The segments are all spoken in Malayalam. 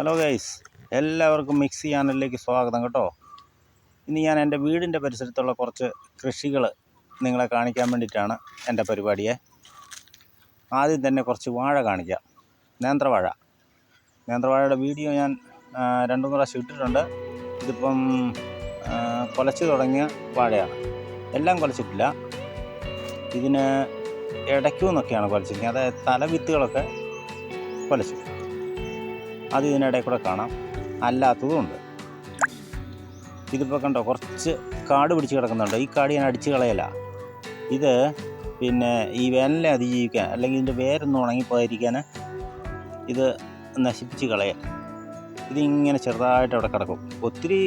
ഹലോ ഗൈസ് എല്ലാവർക്കും മിക്സി ചാനലിലേക്ക് സ്വാഗതം കേട്ടോ. ഇന്ന് ഞാൻ എന്റെ വീടിന്റെ പരിസരത്തുള്ള കുറച്ച് കൃഷികൾ നിങ്ങളെ കാണിക്കാൻ വേണ്ടിയിട്ടാണ് എന്റെ പരിപാടിയെ. ആദ്യം തന്നെ കുറച്ച് വാഴ കാണിക്കാം. നേന്ത്രവാഴ. നേന്ത്രവാഴയുടെ വീഡിയോ ഞാൻ രണ്ടു പ്രാവശ്യം ഇട്ടിട്ടുണ്ട്. ഇതിപ്പം കൊലച്ചു തുടങ്ങിയ വാഴയാണ്. എല്ലാം കൊലച്ചിട്ടില്ല. ഇതിന് ഇടയ്ക്കുമെന്നൊക്കെയാണ് കൊലച്ചിരിക്കുന്നത്. അതായത് തലവിത്തുകളൊക്കെ കുലച്ചു അത് ഇതിനിടയിൽ കൂടെ കാണാം. അല്ലാത്തതുമുണ്ട് ഇതിപ്പോൾ കണ്ടോ കുറച്ച് കാട് പിടിച്ച് കിടക്കുന്നുണ്ട്. ഈ കാട് ഞാൻ അടിച്ച് കളയല. ഇത് പിന്നെ ഈ വേനലിനെ അതിജീവിക്കാൻ അല്ലെങ്കിൽ ഇതിന്റെ വേരൊന്നും ഉണങ്ങിപ്പോയിരിക്കാൻ ഇത് നശിപ്പിച്ച് കളയാൻ. ഇതിങ്ങനെ ചെറുതായിട്ട് അവിടെ കിടക്കും. ഒത്തിരി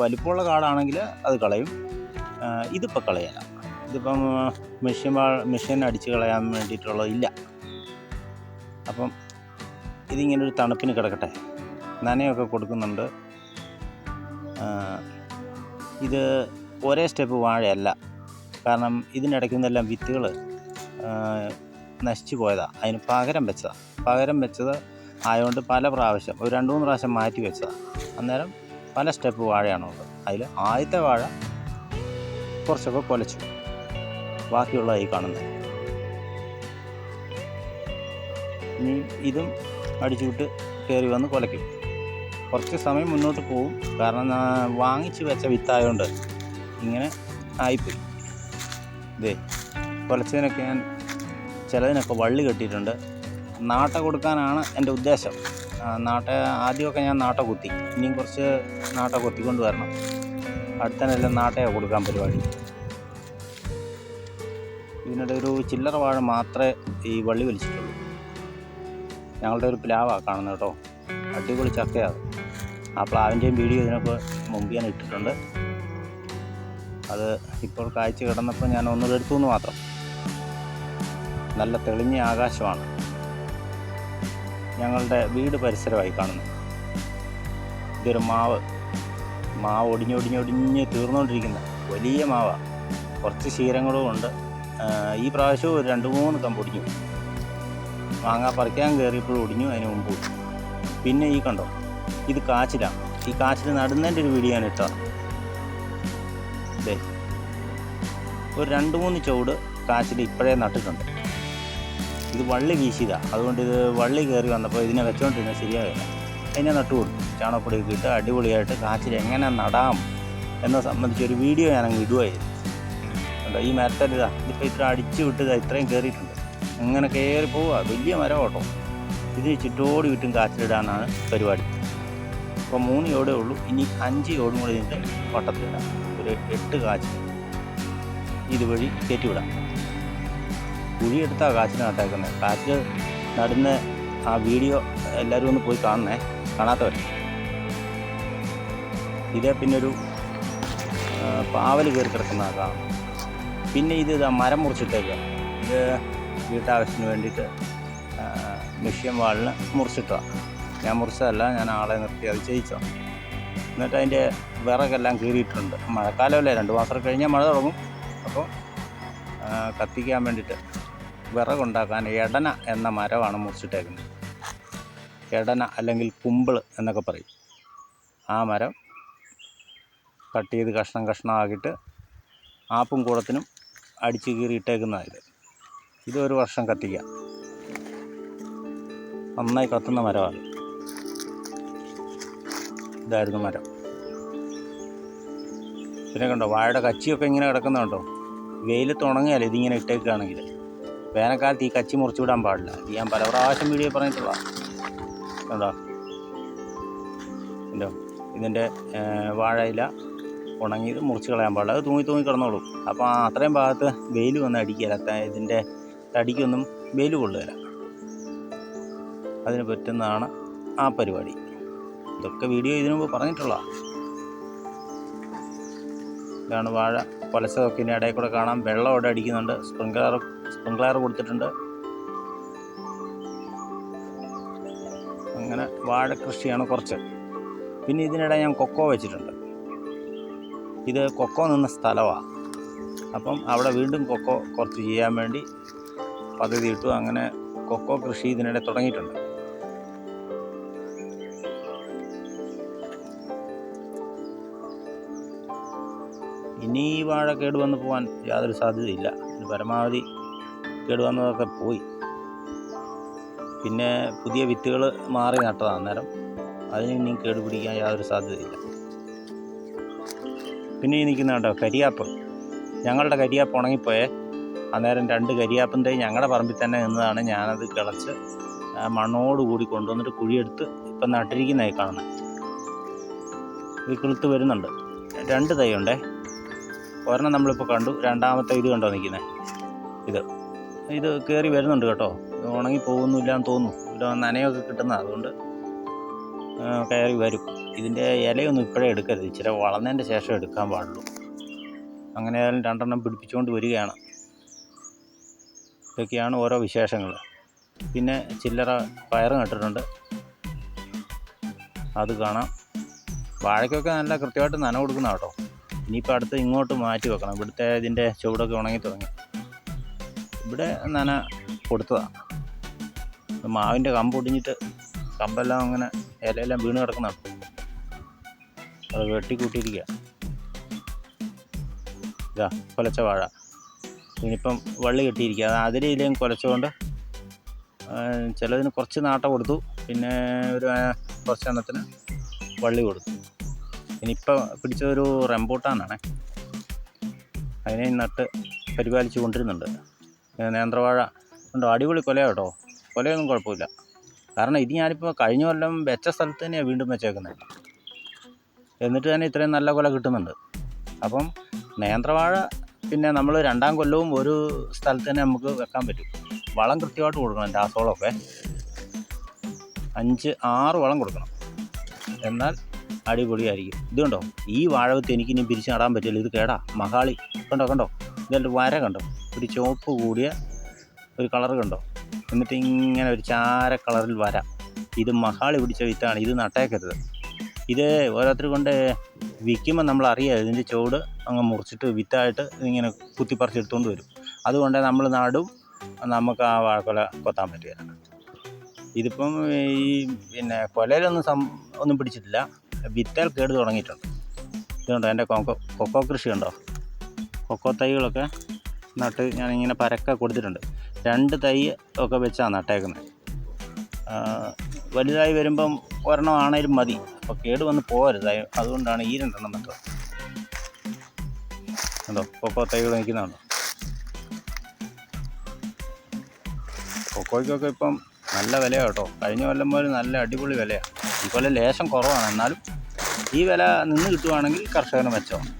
വലിപ്പമുള്ള കാടാണെങ്കിൽ അത് കളയും. ഇതിപ്പോൾ കളയല ഇതിപ്പം മെഷീൻ മെഷീൻ അടിച്ച് കളയാൻ വേണ്ടിയിട്ടുള്ളത് ഇല്ല. അപ്പം ഇതിങ്ങനെ ഒരു തണുപ്പിന് കിടക്കട്ടെ. നനയൊക്കെ കൊടുക്കുന്നുണ്ട്. ഇത് ഒരേ സ്റ്റെപ്പ് വാഴയല്ല. കാരണം ഇതിനിടയ്ക്ക് നിന്നെല്ലാം വിത്തുകൾ നശിച്ചു പോയതാണ് അതിന് പകരം വെച്ചതാണ് പകരം വെച്ചത് ആയതുകൊണ്ട് പല പ്രാവശ്യം ഒരു രണ്ട് മൂന്ന് പ്രാവശ്യം മാറ്റി വെച്ചതാണ് അന്നേരം പല സ്റ്റെപ്പ് വാഴയാണുള്ളത് അതിൽ ആദ്യത്തെ വാഴ കുറച്ചൊക്കെ കൊലച്ചു ബാക്കിയുള്ളതായി കാണുന്നത്. ഇനി ഇതും അടിച്ചുവിട്ട് കയറി വന്ന് കുലയ്ക്കും. കുറച്ച് സമയം മുന്നോട്ട് പോകും കാരണം വാങ്ങിച്ച് വെച്ച വിത്തായതുകൊണ്ട് ഇങ്ങനെ ആയിപ്പോയി. ഇതേ കുലച്ചതിനൊക്കെ ഞാൻ ചിലതിനൊക്കെ വള്ളി കെട്ടിയിട്ടുണ്ട്. നാട്ട കൊടുക്കാനാണ് എന്റെ ഉദ്ദേശം. നാട്ട ആദ്യമൊക്കെ ഞാൻ നാട്ട കുത്തി. ഇനിയും കുറച്ച് നാട്ട കൊത്തിക്കൊണ്ട് വരണം. അടുത്തനെല്ലാം നാട്ടയാണ് കൊടുക്കാൻ പരിപാടി. ഇതിനിടെ ഒരു ചില്ലറ വാഴ മാത്രമേ ഈ വള്ളി വലിച്ചിട്ടുള്ളൂ. ഞങ്ങളുടെ ഒരു പ്ലാവാണ് കാണുന്നത് കേട്ടോ. അടിപൊളി ചക്കയാണ് ആ പ്ലാവിന്റെയും വീഡിയോ ഇതിനൊക്കെ മുമ്പ് ഞാൻ ഇട്ടിട്ടുണ്ട്. അത് ഇപ്പോൾ കാഴ്ച കിടന്നപ്പോൾ ഞാൻ ഒന്നുകൂടെ എടുത്തു എന്ന് മാത്രം. നല്ല തെളിഞ്ഞ ആകാശമാണ്. ഞങ്ങളുടെ വീട് പരിസരമായി കാണുന്നു ഇതൊരു മാവ്. മാവ് ഒടിഞ്ഞൊടിഞ്ഞൊടിഞ്ഞ് തീർന്നുകൊണ്ടിരിക്കുന്ന വലിയ മാവാണ് കുറച്ച് ശീരങ്ങളും ഉണ്ട്. ഈ പ്രാവശ്യവും രണ്ട് മൂന്ന് കമ്പ് ഒടിഞ്ഞു. മാങ്ങ പറിക്കാൻ കയറിയപ്പോഴും ഒടിഞ്ഞു അതിന് മുമ്പ്. പിന്നെ ഈ കണ്ടോ ഇത് കാച്ചിലാണ് ഈ കാച്ചിൽ നടുന്നതിന്റെ ഒരു വീഡിയോ ഞാൻ ഇട്ടോ. ഒരു രണ്ട് മൂന്ന് ചുവട് കാച്ചിൽ ഇപ്പോഴേ നട്ടിട്ടുണ്ട്. ഇത് വള്ളി വീശിയതാണ് അതുകൊണ്ട് ഇത് വള്ളി കയറി വന്നപ്പോൾ ഇതിനെ വെച്ചോണ്ടിരുന്ന ശരിയാകില്ല അതിനെ നട്ടു കൊടുത്തു. ചാണകപ്പൊടിയൊക്കെ ഇട്ട് അടിപൊളിയായിട്ട് കാച്ചിൽ എങ്ങനെ നടാം എന്നെ സംബന്ധിച്ച് ഒരു വീഡിയോ ഞാനങ്ങ് ഇടുമായിരുന്നു ഈ മരത്തലിതാ ഇതിപ്പോൾ ഇത്ര അടിച്ചു വിട്ടതാണ് ഇത്രയും കയറിയിട്ടുണ്ട് അങ്ങനെ കയറി പോവുക? വലിയ മരം ഓട്ടോ ഇത് ചുറ്റോടി വിട്ടും കാച്ചിലിടാനാണ് പരിപാടി. അപ്പോൾ മൂന്ന് യോടേ ഉള്ളൂ. ഇനി അഞ്ച് യോടും കൂടി ഇതിന്റെ വട്ടത്തിലിടാം ഒരു എട്ട് കാച്ചിൽ. ഇതുവഴി കയറ്റിവിടാം. കുഴിയെടുത്താണ് കാച്ചിൽ നട്ടേക്കുന്നത് കാച്ചിൽ നടുന്ന ആ വീഡിയോ എല്ലാവരും ഒന്ന് പോയി കാണണേ. കാണാത്തവർ ഇതേ പിന്നൊരു ഒരു പാവൽ കയറി കിടക്കുന്നതാണ് പിന്നെ ഇത് മരം മുറിച്ചിട്ടേക്കുക ഇത് വീട്ടാവശ്യത്തിന് വേണ്ടിയിട്ട് മിഷ്യൻ വാളിന് മുറിച്ചിട്ടതാണ് ഞാൻ മുറിച്ചതല്ല ഞാൻ ആളെ നിർത്തി അത് ചെയ്യിച്ചോ എന്നിട്ട് അതിന്റെ വിറകെല്ലാം കീറിയിട്ടുണ്ട്. മഴക്കാലമല്ലേ രണ്ട് മാസം കഴിഞ്ഞാൽ മഴ തുടങ്ങും. അപ്പോൾ കത്തിക്കാൻ വേണ്ടിയിട്ട് വിറകുണ്ടാക്കാൻ എടന എന്ന മരമാണ് മുറിച്ചിട്ടേക്കുന്നത്. എടന അല്ലെങ്കിൽ കുമ്പിൾ എന്നൊക്കെ പറയും. ആ മരം കട്ട് ചെയ്ത് കഷ്ണം കഷ്ണമാക്കിയിട്ട് ആപ്പും കൂടത്തിനും അടിച്ച് കീറി ഇട്ടേക്കുന്നതാണ് ഇത് ഒരു വർഷം കത്തിക്കാം. നന്നായി കത്തുന്ന മരമാണ്. ഇതായിരുന്നു മരം. പിന്നെ കണ്ടോ വാഴയുടെ കച്ചിയൊക്കെ ഇങ്ങനെ കിടക്കുന്നുണ്ടോ വെയിലത്ത് ഉണങ്ങിയാൽ ഇതിങ്ങനെ ഇട്ടേക്കുകയാണെങ്കിൽ. വേനൽക്കാലത്ത് ഈ കച്ചി മുറിച്ചു വിടാൻ പാടില്ല. ഇത് ഞാൻ പല പ്രാവശ്യം വീഡിയോ പറഞ്ഞിട്ടുള്ള കണ്ടോ? ഉണ്ടോ ഇതിന്റെ വാഴയില ഉണങ്ങിയത് മുറിച്ച് കളയാൻ പാടില്ല. അത് തൂങ്ങി തൂങ്ങി കിടന്നോളും. അപ്പോൾ അത്രയും ഭാഗത്ത് വെയിൽ വന്ന് അടിക്കുകയില്ല. ത- ഇതിന്റെ തടിക്കൊന്നും വെയിൽ കൊള്ളുകയില്ല. അതിന് പറ്റുന്നതാണ് ആ പരിപാടി. ഇതൊക്കെ വീഡിയോ ഇതിനു മുമ്പ് പറഞ്ഞിട്ടുള്ള ഇതാണ് വാഴ പലസതൊക്കെ ഇതിന്റെ ഇടയിൽ കൂടെ കാണാം. വെള്ളം അവിടെ അടിക്കുന്നുണ്ട്. സ്പ്രിങ്ക്ലർ സ്പ്രിങ്ക്ലർ കൊടുത്തിട്ടുണ്ട്. അങ്ങനെ വാഴ കൃഷിയാണ് കുറച്ച്. പിന്നെ ഇതിനിടെ ഞാൻ കൊക്കോ വെച്ചിട്ടുണ്ട്. ഇത് കൊക്കോ നിന്ന സ്ഥലമാണ് അപ്പം അവിടെ വീണ്ടും കൊക്കോ കുറച്ച് ചെയ്യാൻ വേണ്ടി പദ്ധതി ഇട്ടു. അങ്ങനെ കൊക്കോ കൃഷി ഇതിനിടെ തുടങ്ങിയിട്ടുണ്ട്. ഇനി ഈ വാഴ കേടുവന്ന് പോകാൻ യാതൊരു സാധ്യതയില്ല. പരമാവധി കേടുവന്നതൊക്കെ പോയി. പിന്നെ പുതിയ വിത്തുകൾ മാറി നട്ടതാണ് അന്നേരം. അതിന് ഇനിയും കേടുപിടിക്കാൻ യാതൊരു സാധ്യതയില്ല. പിന്നെ ഈ കേട്ടോ കരിയാപ്പ്. ഞങ്ങളുടെ കരിയാപ്പ് ഉണങ്ങിപ്പോയേ. അന്നേരം രണ്ട് കരിയാപ്പന്തേ തൈ ഞങ്ങളുടെ പറമ്പിൽ തന്നെ നിന്നതാണ് ഞാനത് കിളച്ച് ആ മണ്ണോട് കൂടി കൊണ്ടുവന്നിട്ട് കുഴിയെടുത്ത് ഇപ്പം നട്ടിരിക്കുന്നതായി കാണുന്നത് ഇത് കിളുത്ത് വരുന്നുണ്ട്. രണ്ട് തൈ ഉണ്ടേ ഒരെണ്ണം നമ്മളിപ്പോൾ കണ്ടു. രണ്ടാമത്തെ ഇത് കണ്ടോ നിൽക്കുന്നത് ഇത്. ഇത് കയറി വരുന്നുണ്ട് കേട്ടോ. ഉണങ്ങി പോകുന്നില്ല എന്ന് തോന്നുന്നു. ഇവിടെ നനയൊക്കെ കിട്ടുന്ന അതുകൊണ്ട് കയറി വരും. ഇതിന്റെ ഇലയൊന്നും ഇപ്പോഴേ എടുക്കരുത്. ഇച്ചിരി വളർന്നതിന്റെ ശേഷം എടുക്കാൻ പാടുള്ളൂ. അങ്ങനെ രണ്ടെണ്ണം പിടിപ്പിച്ചുകൊണ്ട് വരികയാണ്. ഇതൊക്കെയാണ് ഓരോ വിശേഷങ്ങൾ. പിന്നെ ചില്ലറ പയർ നട്ടിട്ടുണ്ട്. അത് കാണാം. വാഴയ്ക്കൊക്കെ നല്ല കൃത്യമായിട്ട് നന കൊടുക്കുന്ന കേട്ടോ. ഇനിയിപ്പോൾ അടുത്ത് ഇങ്ങോട്ട് മാറ്റി വെക്കണം. ഇവിടുത്തെ ഇതിന്റെ ചുവടൊക്കെ ഉണങ്ങി തുടങ്ങി. ഇവിടെ നന കൊടുത്തതാണ് മാവിന്റെ കമ്പ് ഒടിഞ്ഞിട്ട് കമ്പെല്ലാം അങ്ങനെ ഇലയെല്ലാം വീണ് കിടക്കുന്നുണ്ട് അത് വെട്ടിക്കൂട്ടിയിരിക്കുക ഇതാ കൊലച്ച വാഴ. ഇനിയിപ്പം വള്ളി കെട്ടിയിരിക്കുക. അത് അതിലെയും കുലച്ചുകൊണ്ട് ചിലതിന് കുറച്ച് നാട്ട കൊടുത്തു. പിന്നെ ഒരു കുറച്ച് കുറച്ചെണ്ണത്തിന് വള്ളി കൊടുത്തു. ഇനിയിപ്പോൾ പിടിച്ച ഒരു റംബൂട്ടാനാണ്. അതിനെ നട്ട് പരിപാലിച്ച് കൊണ്ടിരുന്നുണ്ട്. നേന്ത്രവാഴ. ഉണ്ടോ അടിപൊളി കൊല കേട്ടോ. കൊലയൊന്നും കുഴപ്പമില്ല. കാരണം ഇത് ഞാനിപ്പോൾ കഴിഞ്ഞ കൊല്ലം വെച്ച സ്ഥലത്ത് തന്നെയാണ് വീണ്ടും വെച്ചേക്കുന്നത് എന്നിട്ട് തന്നെ ഇത്രയും നല്ല കൊല കിട്ടുന്നുണ്ട്. അപ്പം നേന്ത്രവാഴ പിന്നെ നമ്മൾ രണ്ടാം കൊല്ലവും ഒരു സ്ഥലത്ത് തന്നെ നമുക്ക് വെക്കാൻ പറ്റും. വളം കൃത്യമായിട്ട് കൊടുക്കണം രാസവളമൊക്കെ. അഞ്ച് ആറ് വളം കൊടുക്കണം. എന്നാൽ അടിപൊളിയായിരിക്കും. ഇത് കണ്ടോ? ഈ വാഴവത്ത് എനിക്ക് ഇനി പിരിച്ച് നടാൻ പറ്റില്ല. ഇത് കേടാ. മഹാളി. കണ്ടോ കണ്ടോ? ഇതിന്റെ വര കണ്ടോ? ഒരു ചുവപ്പ് കൂടിയ ഒരു കളർ കണ്ടോ? എന്നിട്ട് ഇങ്ങനെ ഒരു ചാര കളറിൽ വര. ഇത് മഹാളി പിടിച്ച വിത്താണ്. ഇത് നട്ടേക്കരുത്. ഇത് ഓരോരുത്തർ കൊണ്ട് വിൽക്കുമ്പോൾ നമ്മൾ അറിയാം ഇതിന്റെ ചുവട് അങ്ങ് മുറിച്ചിട്ട് വിത്തായിട്ട് ഇങ്ങനെ കുത്തിപ്പറിച്ചെടുത്തുകൊണ്ട് വരും. അതുകൊണ്ട് നമ്മൾ നാടും നമുക്ക് ആ വാഴക്കൊല കൊത്താൻ പറ്റുകയില്ല ഇതിപ്പം ഈ പിന്നെ കൊലയിലൊന്നും സം ഒന്നും പിടിച്ചിട്ടില്ല. വിത്തൽ കേട് തുടങ്ങിയിട്ടുണ്ട്. ഇതുണ്ടോ എന്റെ കൊക്കോ കൊക്കോ കൃഷി ഉണ്ടോ? കൊക്കോ തൈകളൊക്കെ നട്ട് ഞാനിങ്ങനെ പരക്കെ കൊടുത്തിട്ടുണ്ട്. രണ്ട് തൈ ഒക്കെ വെച്ചാണ് നട്ടേക്കുന്നത്. വലുതായി വരുമ്പം ഒരെണ്ണം ആണേലും മതി. അപ്പോൾ കേട് വന്ന് പോകരുത് അതുകൊണ്ടാണ് ഈ രണ്ടെണ്ണം നട്ടത്. കണ്ടോ? കൊക്കോ തൈകൾ നിൽക്കുന്നുണ്ടോ. കൊക്കോയ്ക്കൊക്കെ ഇപ്പം നല്ല വിലയാണ് കേട്ടോ. കഴിഞ്ഞ കൊല്ലം പോലെ നല്ല അടിപൊളി വിലയാണ് ഈ കൊല്ലം ലേശം കുറവാണ്. എന്നാലും ഈ വില നിന്ന് കിട്ടുവാണെങ്കിൽ കർഷകന് മെച്ചമാണ്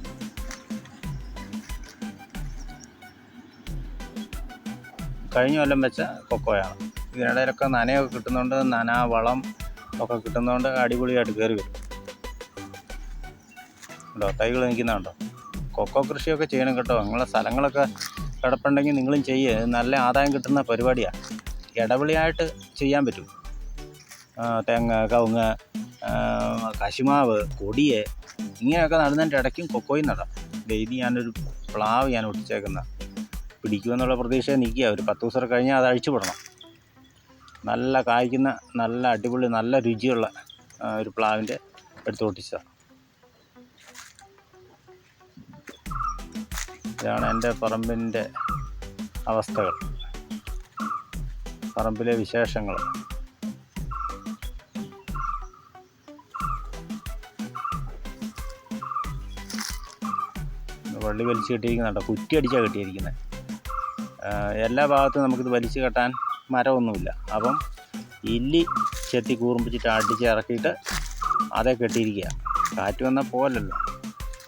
കഴിഞ്ഞ കൊല്ലം വെച്ച കൊക്കോയാണ്. ഇതിനിടയിലൊക്കെ നനയൊക്കെ കിട്ടുന്നതുകൊണ്ട് നന വളം ഒക്കെ കിട്ടുന്നതുകൊണ്ട് അടിപൊളിയായിട്ട് കയറി വരും. കേട്ടോ തൈകൾ നിൽക്കുന്നുണ്ടോ കൊക്കോ കൃഷിയൊക്കെ ചെയ്യണം കേട്ടോ. നിങ്ങളെ സ്ഥലങ്ങളൊക്കെ കിടപ്പുണ്ടെങ്കിൽ നിങ്ങളും ചെയ്യുക നല്ല ആദായം കിട്ടുന്ന പരിപാടിയാണ് ഇടവിളിയായിട്ട് ചെയ്യാൻ പറ്റും. തേങ്ങ കവുങ്ങ് കശുമാവ് കൊടിയെ ഇങ്ങനെയൊക്കെ നടുന്നതിന്റെ ഇടയ്ക്കും കൊക്കോയും നടാം. ഇത് ഞാനൊരു പ്ലാവ് ഞാൻ ഒട്ടിച്ചേക്കുന്ന. പിടിക്കുമെന്നുള്ള പ്രതീക്ഷ നിൽക്കുക. ഒരു പത്ത് ദിവസം കഴിഞ്ഞാൽ അത് അഴിച്ചു വിടണം നല്ല കായ്ക്കുന്ന നല്ല അടിപൊളി നല്ല രുചിയുള്ള ഒരു പ്ലാവിന്റെ എടുത്ത് പൊട്ടിച്ചതാണ് ഇതാണ് എന്റെ പറമ്പിന്റെ അവസ്ഥകൾ. പറമ്പിലെ വിശേഷങ്ങൾ. വള്ളി വലിച്ചു കെട്ടിയിരിക്കുന്നുണ്ടോ കുറ്റി അടിച്ചാണ് കെട്ടിയിരിക്കുന്നത് എല്ലാ ഭാഗത്തും നമുക്കിത് വലിച്ചു കെട്ടാൻ മരമൊന്നുമില്ല. അപ്പം ഇല്ലി ചെത്തി കൂർമ്പിച്ചിട്ട് അടിച്ച് ഇറക്കിയിട്ട് അതേ കെട്ടിയിരിക്കുക. കാറ്റ് വന്നാൽ പോലല്ലോ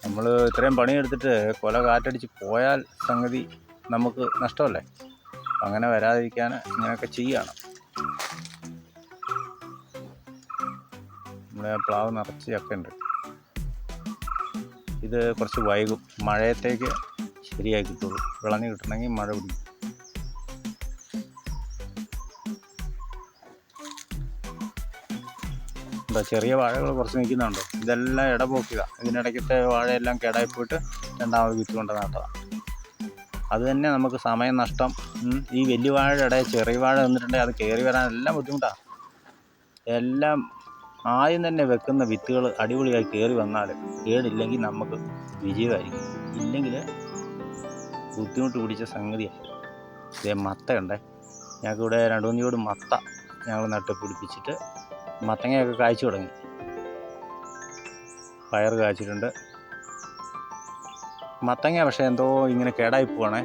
നമ്മൾ ഇത്രയും പണിയെടുത്തിട്ട് കൊല കാറ്റടിച്ച് പോയാൽ സംഗതി നമുക്ക് നഷ്ടമല്ലേ? അങ്ങനെ വരാതിരിക്കാൻ ഇങ്ങനെയൊക്കെ ചെയ്യുകയാണ് നമ്മുടെ പ്ലാവ് നിറച്ച് ചക്കയുണ്ട് ഇത് കുറച്ച് വൈകും. മഴയത്തേക്ക് ശരിയായി കിട്ടുള്ളൂ. വിളഞ്ഞ് കിട്ടണമെങ്കിൽ മഴ പിടിക്കും. എന്താ ചെറിയ വാഴകൾ കുറച്ച് നിൽക്കുന്നുണ്ടോ. ഇതെല്ലാം ഇടപോക്കുക ഇതിനിടയ്ക്കത്തെ വാഴയെല്ലാം കേടായി പോയിട്ട് രണ്ടാമത് വിത്ത് കൊണ്ട് നട്ടതാണ് അത് തന്നെ നമുക്ക് സമയം നഷ്ടം. ഈ വലിയ വാഴയുടെ ഇടയിൽ ചെറിയ വാഴ നിന്നിട്ടുണ്ടെങ്കിൽ അത് കയറി വരാൻ എല്ലാം ബുദ്ധിമുട്ടാണ് എല്ലാം ആദ്യം തന്നെ വെക്കുന്ന വിത്തുകൾ അടിപൊളിയായി കയറി വന്നാൽ കേടില്ലെങ്കിൽ നമുക്ക് വിജയമായിരിക്കും. ഇല്ലെങ്കിൽ ബുദ്ധിമുട്ട് പിടിച്ച സംഗതിയാണ് ഇതേ മത്തയുണ്ടേ ഞങ്ങൾക്കിവിടെ രണ്ട് മൂന്ന് ചൂട് മത്ത ഞങ്ങൾ നട്ട് പിടിപ്പിച്ചിട്ട് മത്തങ്ങയൊക്കെ കായ്ച്ചു തുടങ്ങി. പയർ കായ്ച്ചിട്ടുണ്ട് മത്തങ്ങ പക്ഷേ എന്തോ ഇങ്ങനെ കേടായി പോവാണേ.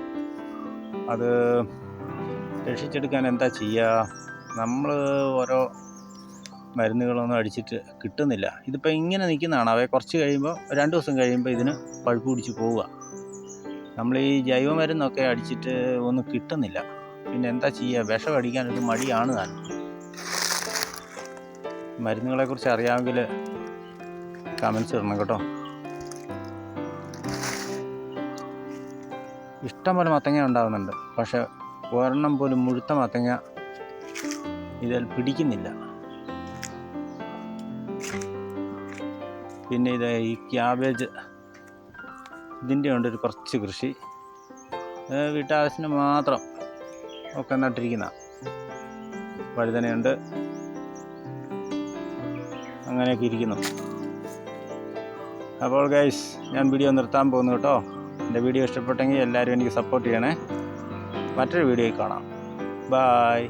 അത് രക്ഷിച്ചെടുക്കാൻ എന്താ ചെയ്യുക നമ്മൾ ഓരോ മരുന്നുകളൊന്നും അടിച്ചിട്ട് കിട്ടുന്നില്ല. ഇതിപ്പോൾ ഇങ്ങനെ നിൽക്കുന്നതാണ്. അവയെ കുറച്ച് കഴിയുമ്പോൾ രണ്ട് ദിവസം കഴിയുമ്പോൾ ഇതിന് പഴുപ്പ് പിടിച്ച് പോവുക. നമ്മൾ ഈ ജൈവ മരുന്നൊക്കെ അടിച്ചിട്ട് ഒന്നും കിട്ടുന്നില്ല. പിന്നെ എന്താ ചെയ്യുക വിഷം അടിക്കാനൊരു മടിയാണ് താൻ മരുന്നുകളെക്കുറിച്ച് അറിയാമെങ്കിൽ കമൻസ് ഇടണം കേട്ടോ. ഇഷ്ടംപോലെ മത്തങ്ങ ഉണ്ടാകുന്നുണ്ട് പക്ഷെ ഒരെണ്ണം പോലും മുഴുത്ത മത്തങ്ങ ഇതിൽ പിടിക്കുന്നില്ല. പിന്നെ ഇത് ഈ ക്യാബേജ് ഇതിന്റെ ഉണ്ട് ഒരു കുറച്ച് കൃഷി. വീട്ടാവശ്യത്തിന് മാത്രം ഒക്കെ നട്ടിരിക്കുന്ന വഴുതനയുണ്ട്. അങ്ങനെയൊക്കെ ഇരിക്കുന്നു. അപ്പോൾ ഗൈസ് ഞാൻ വീഡിയോ നിർത്താൻ പോകുന്നു കേട്ടോ. എന്റെ വീഡിയോ ഇഷ്ടപ്പെട്ടെങ്കിൽ എല്ലാവരും എനിക്ക് സപ്പോർട്ട് ചെയ്യണേ. മറ്റൊരു വീഡിയോയിൽ കാണാം. ബായ്